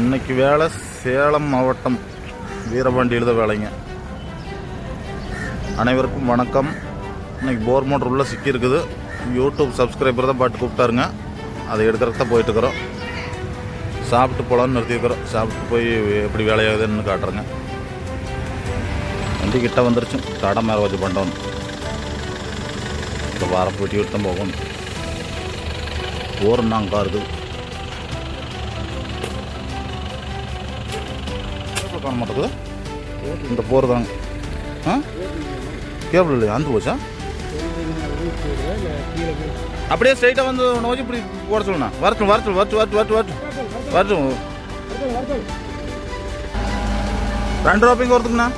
இன்னைக்கு வேலை சேலம் மாவட்டம் வீரபாண்டியில் தான் வேலைங்க. அனைவருக்கும் வணக்கம். இன்னைக்கு போர் மோட்டர் உள்ளே சிக்கியிருக்குது. யூடியூப் சப்ஸ்கிரைபர் தான் பாட்டு கூப்பிட்டாருங்க. அதை எடுக்கிறதுக்கு தான் போயிட்டுருக்குறோம். சாப்பிட்டு போகலான்னு நிறுத்திருக்கிறோம் சாப்பிட்டு போய் எப்படி வேலையாகுதுன்னு காட்டுறேங்க. வண்டி கிட்ட வந்துருச்சு. தடை மேலே வச்சு பண்ணோம் இப்போ வாரம் போட்டி விட்டு தான் போகணும் ஓரம்னாங்க இருக்குது காண மாட்டேங்குது இந்த போர் தாங்க ஆ? கேபிள் இல்லையா? அந்த போச்சா? அப்படியே ஸ்ட்ரைட்டாக வந்து நோக்கி இப்படி போட சொல்லுண்ணா. வரட்டும் வரட்டும் வரட்டும் வரட்டும் வரட்டும் வரட்டும். வரட்டும். ரெண்டு ரூபாய்க்கு வருதுங்கண்ணா.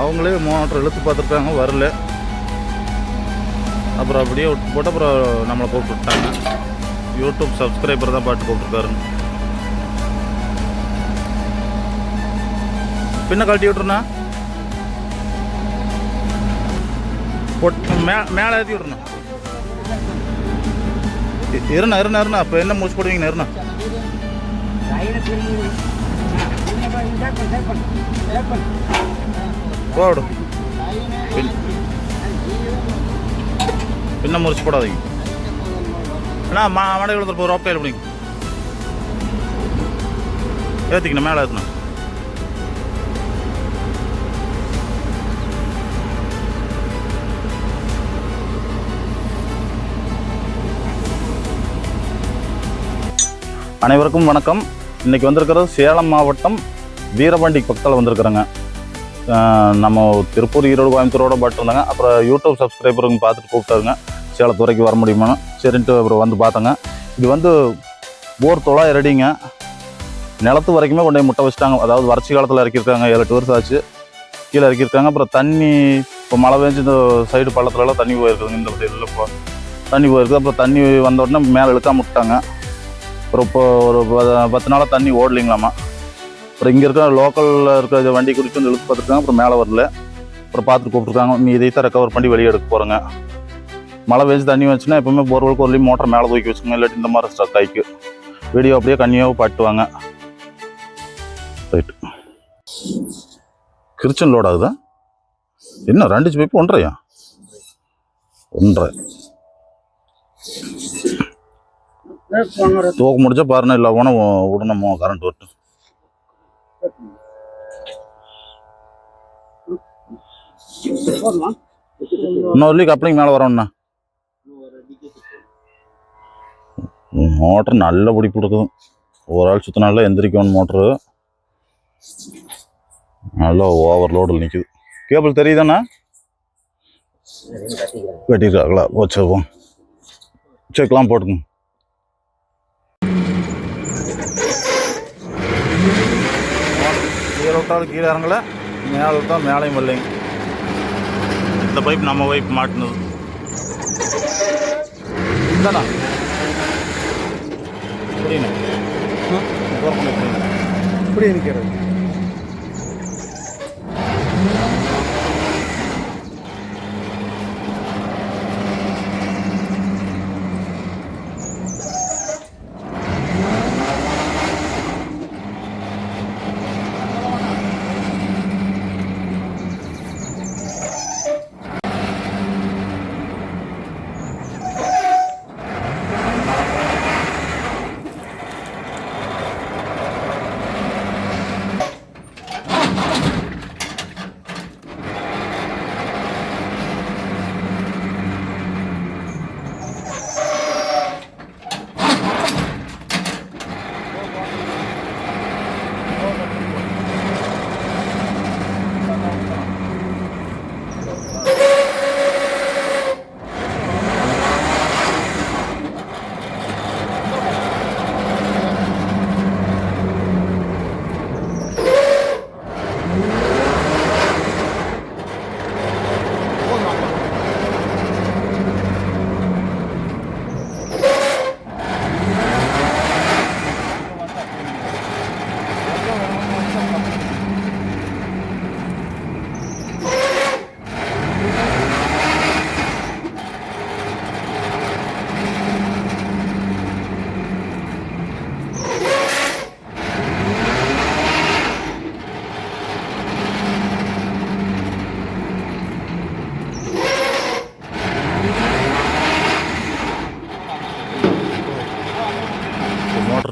அவங்களே மோட்டர் இழுத்து பார்த்துருக்காங்க வரல. அப்புறம் அப்படியே விட்டு போட்டு அப்புறம் நம்மளை கூப்பிட்டு விட்டாங்க யூடியூப் சப்ஸ்கிரைபர் தான் பாட்டு போட்டிருக்காருன்னு. பின்ன கழட்டி விட்ருண்ணா பொட் மே மேலே ஏற்றி விட்ருண்ணா இருண்ணா இருண்ணா இருண்ணா. அப்போ என்ன முடிச்சு போடுவீங்கண்ணா இருண்ணா. போடு. பின்ன முறிச்சு போடாதீங்க. அண்ணா மா மடை விழுந்துரு போகிற ரோப் பிடிங்க. ஏற்றிக்கண்ணா மேலே ஏற்றுண்ணா அனைவருக்கும் வணக்கம். இன்றைக்கி வந்திருக்கிறது சேலம் மாவட்டம் வீரபாண்டி பக்கத்தில் வந்திருக்கிறேங்க. நம்ம திருப்பூர் ஈரோடு கோயம்புத்தூரோட பட் வந்தாங்க. அப்புறம் யூடியூப் சப்ஸ்கிரைபருங்க பார்த்துட்டு கூப்பிட்டாருங்க. சேலத்துறைக்கு வர முடியுமான்னு சரின்ட்டு அப்புறம் வந்து பார்த்தேங்க. இது வந்து போர் தொள்ளாயிரம் அடிங்க நிலத்து வரைக்குமே கொண்டு போய் முட்டை வச்சுட்டாங்க. அதாவது வறட்சி காலத்தில் இறக்கியிருக்காங்க. ஏழு எட்டு வருஷம் ஆச்சு. கீழே இறக்கியிருக்காங்க. அப்புறம் தண்ணி இப்போ மழை பெஞ்சு இந்த சைடு பள்ளத்துலலாம் தண்ணி போயிருக்குதுங்க. இந்த சைடில் இப்போ தண்ணி போயிருக்கு. அப்புறம் தண்ணி வந்த உடனே மேலே இழுக்காம விட்டாங்க அப்புறம் இப்போ ஒரு ப- பத்து நாளாக தண்ணி ஓடலைங்களாம்மா அப்புறம் இங்கே இருக்கிற லோக்கலில் இருக்கிற வண்டி குறித்து வந்து இழுத்து பார்த்துருக்காங்க அப்புறம் மேலே வரல. அப்புறம் பார்த்துட்டு கூப்பிட்ருக்காங்க நீ இதை தான் ரெக்கவர் பண்ணி வெளியே எடுக்க போகிறேங்க மழை பெஞ்சு தண்ணி வச்சுன்னா எப்பவுமே போர்வெலுக்கு ஒரு மோட்டர் மேலே தூக்கி வச்சுக்கோங்க. இல்லாட்டி இந்த மாதிரி ஸ்ட்ரக் ஆகிக்கு வீடியோ அப்படியே கண்ணியாகவும் பாட்டுவாங்க. ரைட்டு கிருச்சன் லோட் ஆகுதா? என்ன ரெண்டு பைப்பு ஒன்றையா ஒன்றரை. தூக்க முடிச்சா பாருண்ணா இல்லை போனால் விடணுமோ கரண்ட் வரட்டும். இன்னொரு லீக் அப்படிங்க மேலே வரோம்ண்ணா. மோட்டர் நல்ல பிடிப்பு கொடுக்குது. ஒரு ஆள் சுற்றினால எந்திரிக்கணும் மோட்ரு. நல்லா ஓவர்லோடில் நிற்குது கேபிள் தெரியுதாண்ணா? கட்டியிருக்காங்களா? வச்சுப்போம் செக்லாம் போட்டுக்கோங்க கீழே விட்டாலும் கீழே இறங்கல மேலே விட்டால் மேலேயும் வரலைங்க. இந்த பைப் நம்ம பைப் மாட்டினது. இந்தாண்ணா. புரியுங்க இப்படி நிற்கிறது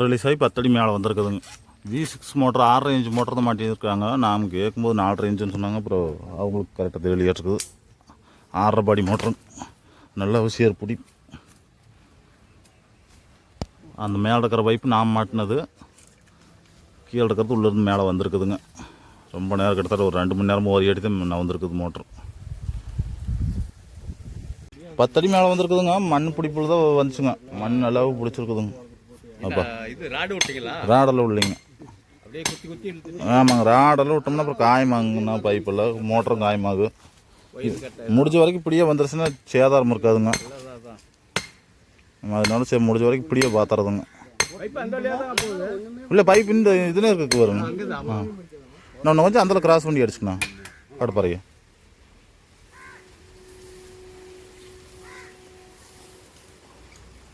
ரிலீஸ் ஆகி பத்தடி மேலே வந்திருக்குதுங்க. வி சிக்ஸ் மோட்டர் ஆறு இன்ச் மோட்டர் தான் மாட்டியிருக்காங்க. நாம் கேட்கும்போது நாலு இன்ச்சுன்னு சொன்னாங்க. அப்புறம் அவங்களுக்கு கரெக்டாக தெரியலையாட்டுருக்குது ஆறரை பாடி மோட்டரு நல்ல விஷயம் பிடி. அந்த மேலே இருக்கிற பைப்பு நாம் மாட்டினது. கீழே இருக்கிறது உள்ளேருந்து மேலே வந்திருக்குதுங்க. ரொம்ப நேரம் கிட்டத்தட்ட ஒரு ரெண்டு மணி நேரமும் ஒரு அடி தான் நான் வந்திருக்குது மோட்ரு பத்தடி மேலே வந்திருக்குதுங்க. மண் பிடிப்புல தான் வந்துச்சுங்க. மண் நல்லாவும் பிடிச்சிருக்குதுங்க. அப்பா. இது ராடு விட்டீங்களா ராடெல்லாம் இல்லைங்க அப்படியே குத்தி குத்தி இழுத்து ஆமாங்க ராடெல்லாம் விட்டோம்னா அப்புறம் காயமாங்கண்ணா பைப்பில் மோட்டரும் காயமாகும் முடிஞ்ச வரைக்கும் இப்படியே வந்துருச்சுன்னா சேதாரம் இருக்காதுங்க. அதனால சரி முடிஞ்ச வரைக்கும் இப்படியே பார்த்துறதுங்க இல்லை பைப் இந்த இதுல இருக்கு வருங்க ஆ. நான் இன்னும் கொஞ்சம் அதில் கிராஸ் பண்ணி அடிச்சுக்கண்ணா. அடுப்பறைய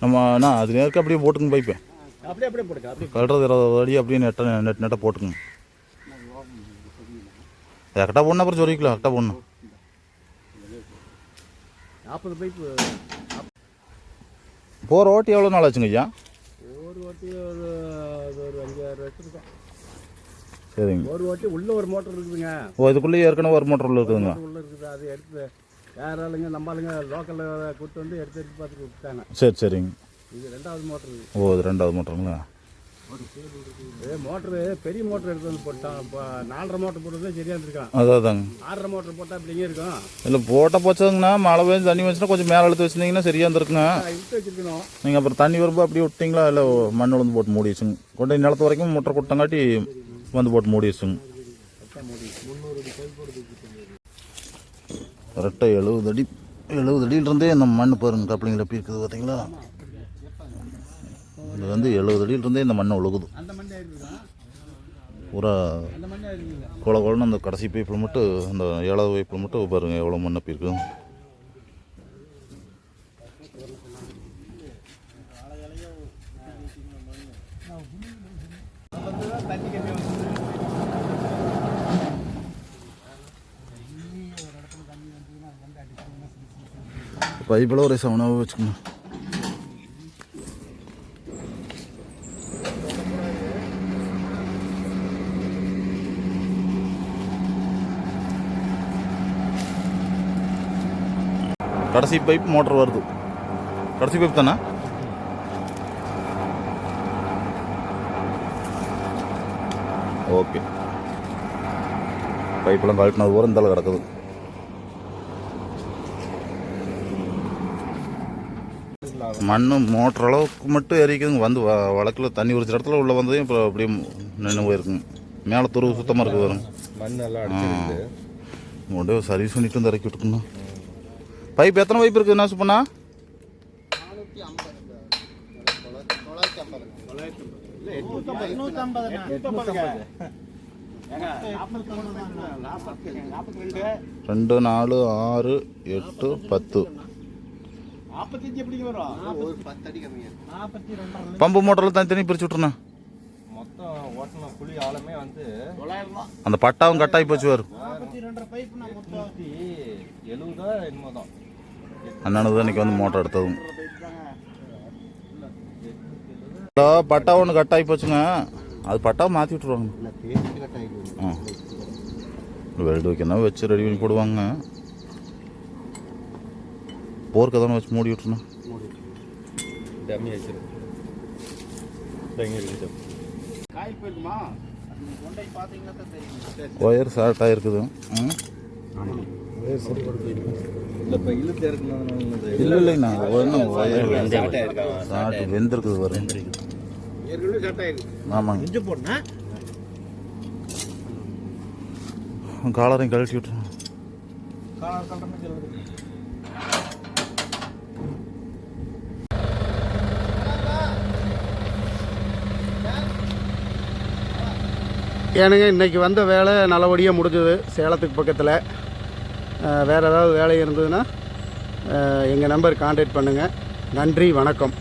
நம்ம அண்ணா அது நேருக்கு அப்படியே போட்டுங்க பைப்பு அப்படியே அப்படியே போடுங்க அப்படியே. கழுறது இருபது அடி அப்படியே நெட்ட நெட் நெட்டை போட்டுங்க கரெக்டாக போடணும் அப்புறம் சொல்லிக்கலாம் கரெக்டாக போடணும். நாற்பது பைப்பு. போகிற ஓட்டி எவ்வளோ நாள் ஆச்சுங்க ஐயா? ஒரு வாட்டி ஒரு ஒரு அஞ்சாறு வருஷம் இருக்கும் சரிங்க. ஒரு வாட்டி உள்ள ஒரு மோட்டர் இருக்குதுங்க. ஓ இதுக்குள்ளேயே ஏற்கனவே ஒரு மோட்டர் உள்ள இருக்குதுங்க. உள்ள இருக்குது அது எடுத்து வேற ஆளுங்க நம்ம ஆளுங்க லோக்கலில் கூட்டு வந்து எடுத்து எடுத்து பார்த்து விட்டாங்க சரி சரிங்க. இது ரெண்டாவது மோட்டர் ஓ இது ரெண்டாவது மோட்டருங்களா மோட்ரு பெரிய மோட்டர் எடுத்து வந்து போட்டான். நாலரை மோட்டர் போட்டு சரியா இருந்திருக்கான் அதான் ஆறரை மோட்டர் போட்டால் அப்படிங்க இருக்கும். இல்லை போட்ட போச்சதுங்கண்ணா மழை பெஞ்சு தண்ணி வந்துச்சுன்னா கொஞ்சம் மேலே எடுத்து வச்சிருந்தீங்கன்னா சரியாக இருந்திருக்குங்க. இழுத்து வச்சிருக்கணும். நீங்கள் அப்புறம் தண்ணி வரும்போது அப்படியே விட்டீங்களா? இல்லை மண் உளுந்து போட்டு மூடி வச்சுங்க. கொண்டு நிலத்து வரைக்கும் முட்டை கொட்டங்காட்டி வந்து போட்டு மூடி வச்சுங்க. கரெக்டாக எழுபது அடி எழுபது அடியிலிருந்தே இந்த மண் பாருங்க கப்ளிங்கில் எப்படி இருக்குது பார்த்தீங்களா? இது வந்து எழுபது அடியிலிருந்தே இந்த மண் ஒழுகுது. பூரா கொல கொலன்னு அந்த கடைசி பைப்பில் மட்டும் அந்த ஏழாவது பைப்பில் மட்டும் பாருங்கள் எவ்வளோ மண் வந்து பைப்பில் ஒரு சவனாக வச்சுக்கணும் கடைசி பைப் மோட்டர் வருது. கடைசி பைப் தானே? ஓகே பைப்பெல்லாம் கழட்டினது பூரா இந்த கிடக்குது. மண் மோட்டர் அளவுக்கு மட்டும் எரிக்குதுங்க. வந்து வழக்கில் தண்ணி உரிச்ச இடத்துல உள்ளே வந்ததையும் இப்போ அப்படியே நின்று போயிருக்குங்க. மேலே துருவு சுத்தமாக இருக்குது வரும் மண் அடிச்சிருக்கு கொண்டு சர்வீஸ் பண்ணிட்டு வந்து இறக்கி விட்டுக்கணும். பைப் எத்தனை பைப் இருக்குது என்ன சுப்பண்ணா ரெண்டு நாலு ஆறு எட்டு பத்து. பம்பு மோட்டரில் தனித்தனி பிரிச்சு விட்டுருண்ணா. அந்த பட்டாவும் கட்டாகி போச்சு வரும் அண்ணனு தான் இன்னைக்கு வந்து மோட்டர் எடுத்ததும். ஹலோ பட்டா ஒன்று கட் ஆகி போச்சுங்க. அது பட்டா மாற்றி விட்ருவாங்க ஆ. வெல்டு வைக்கணும் வச்சு ரெடி பண்ணி போடுவாங்க? போர்க்கு தானே வச்சு மூடி விட்டுருணும் டம்மி வச்சிருக்கு காயில் போயிருக்குமா? ஒயர் ஷார்ட் ஆகிருக்குது ம். இல்லை இப்போ இழுத்து இறக்குனதுனால இல்லை இல்லைங்கண்ணா ஒன்றும்? ஷார்ட் வெந்திருக்குது வரும் ஆமாங்க. காலரையும் கழட்டி சொல்லுது ஏனுங்க இன்றைக்கி வந்த வேலை நல்லபடியாக முடிஞ்சது. சேலத்துக்கு பக்கத்தில். வேறு ஏதாவது வேலை இருந்ததுன்னா எங்கள் நம்பர் காண்டாக்ட் பண்ணுங்கள் நன்றி வணக்கம்.